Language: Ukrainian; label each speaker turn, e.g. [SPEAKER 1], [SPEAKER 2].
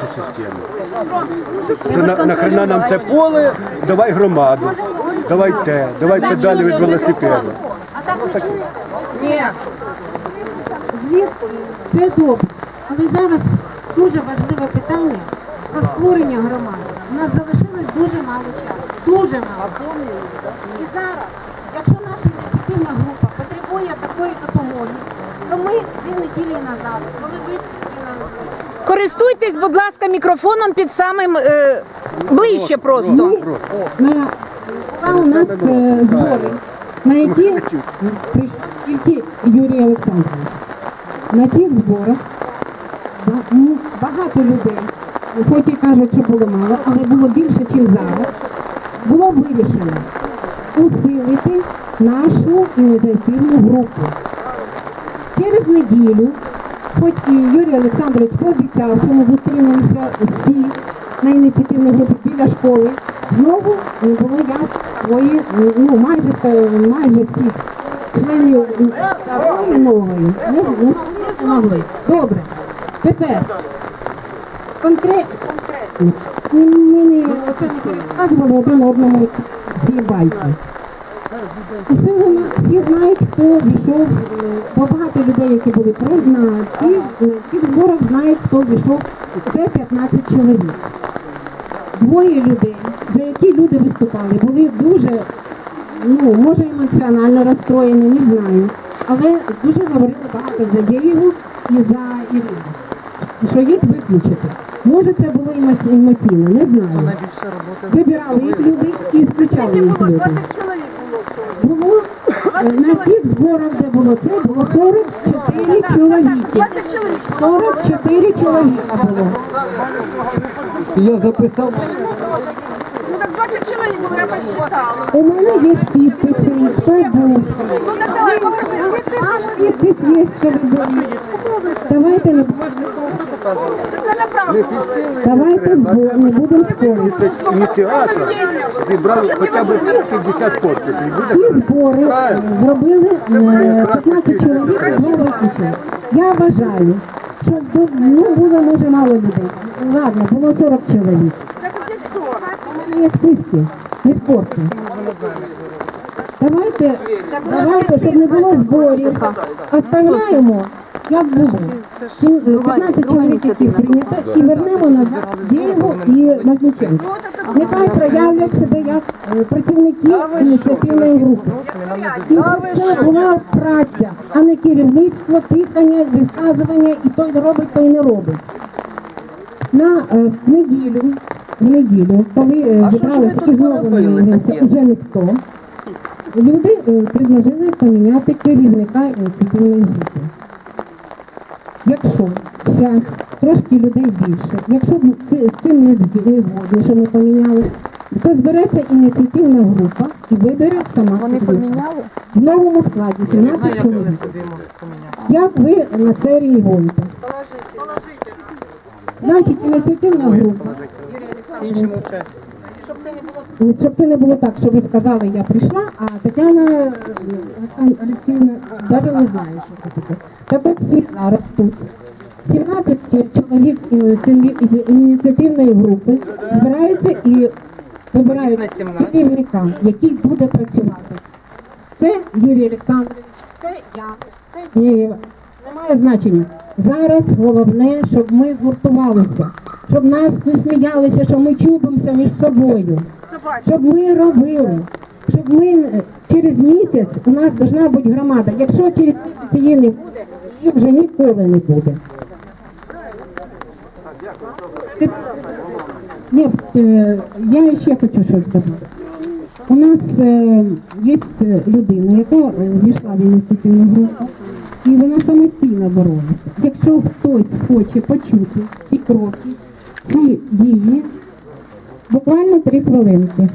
[SPEAKER 1] цю систему. Це на, нахрена нам це поле, давай громаду, давай те, давай педалі від велосипеда.
[SPEAKER 2] Звіт це добре. Але зараз дуже важливе питання про створення громади. У нас залишилось дуже мало часу. Дуже мало. І зараз, якщо наша ініціативна група потребує такої допомоги, то ми дві неділі назад, коли ви
[SPEAKER 3] Користуйтесь, будь ласка, мікрофоном під самим е, ближче просто.
[SPEAKER 2] на а у нас е, збори, на які прийшов тільки Юрій Олександрович. На цих зборах ба- м, багато людей, хоч і кажуть, що було мало, але було більше, ніж зараз, було вирішено усилити нашу ініціативну групу. Через неділю, хоч і Юрій Олександрович пообіцяв, що ми зустрінемося всі на ініціативній групі біля школи, знову не було як свої, ну майже майже всіх членів старої нової не, не змогли. Добре. Тепер конкретно не, оце не пересказували один одному всі байки. Вона- всі знають, хто війшов, е, бо багато людей, які були на тих, на зборах, знають, хто війшов. Це 15 чоловік. Двоє людей, за які люди виступали, були дуже, ну, може емоціонально розстроєні, не знаю. Але дуже говорили багато за Єву і за Ірину. Що їх виключити. Може, це було емоці- емоційно, не знаю. Вибирали їх люди і включали їх люди. На тих зборах, де було це, було 44 чоловіки. 44 чоловіка було.
[SPEAKER 4] Я записав.
[SPEAKER 5] Ну так 20 чоловік було, я посчитала.
[SPEAKER 2] У мене є підписи, хто був.
[SPEAKER 5] Ну так покажи.
[SPEAKER 2] Підпис є, що ви були. Давайте давайте не будемо спорити.
[SPEAKER 1] Ініціатор зібрав хоча б 50 підписів. і
[SPEAKER 2] Ті збори е, зробили е, 15 чоловік, я виключила. Я вважаю, що ну, було може мало людей. Ладно, було 40 чоловік.
[SPEAKER 5] У тебя 40.
[SPEAKER 2] У мене є списки, не спорту. Давайте, давайте, щоб не було зборів, оставляємо, як було. Сім- е, 15 чоловік, які прийнято, і вернемо назад Дєєву і Мазниченко. Нехай проявлять себе як е, працівники ініціативної групи. І щоб це була праця, а не керівництво, тикання, висказування, і той робить, той не робить. На е, неділю, в неділю, коли е, зібралися і знову не уже ніхто, люди е, предложили поміняти керівника ініціативної групи. Якщо зараз трошки людей більше, якщо б з цим не зг- не згодні, що ми поміняли, то збереться ініціативна група і вибере сама. Вони поміняли? В новому складі 17 чоловік. Як ви на це реагуєте? Значить, ініціативна група. Щоб це не було так, що ви сказали, я прийшла, а Тетяна е, Олексіївна навіть не знає, що це таке. Так от всі зараз тут. 17 чоловік ініціативної- ініціативної групи збираються і вибирають керівника, який буде працювати. Це Юрій Олександрович, це я, це Дієва. Немає значення. Зараз головне, щоб ми згуртувалися, щоб нас не сміялися, що ми чубимося між собою, щоб ми робили, щоб ми е, через місяць у нас повинна бути громада. Якщо через місяць її не буде, її вже ніколи не буде. Ні, е, я ще хочу щось сказати. У нас е, є людина, яка війшла в ініціативну групу, і вона самостійно боролася. Якщо хтось хоче почути ці кроки, ці дії, буквально три хвилинки.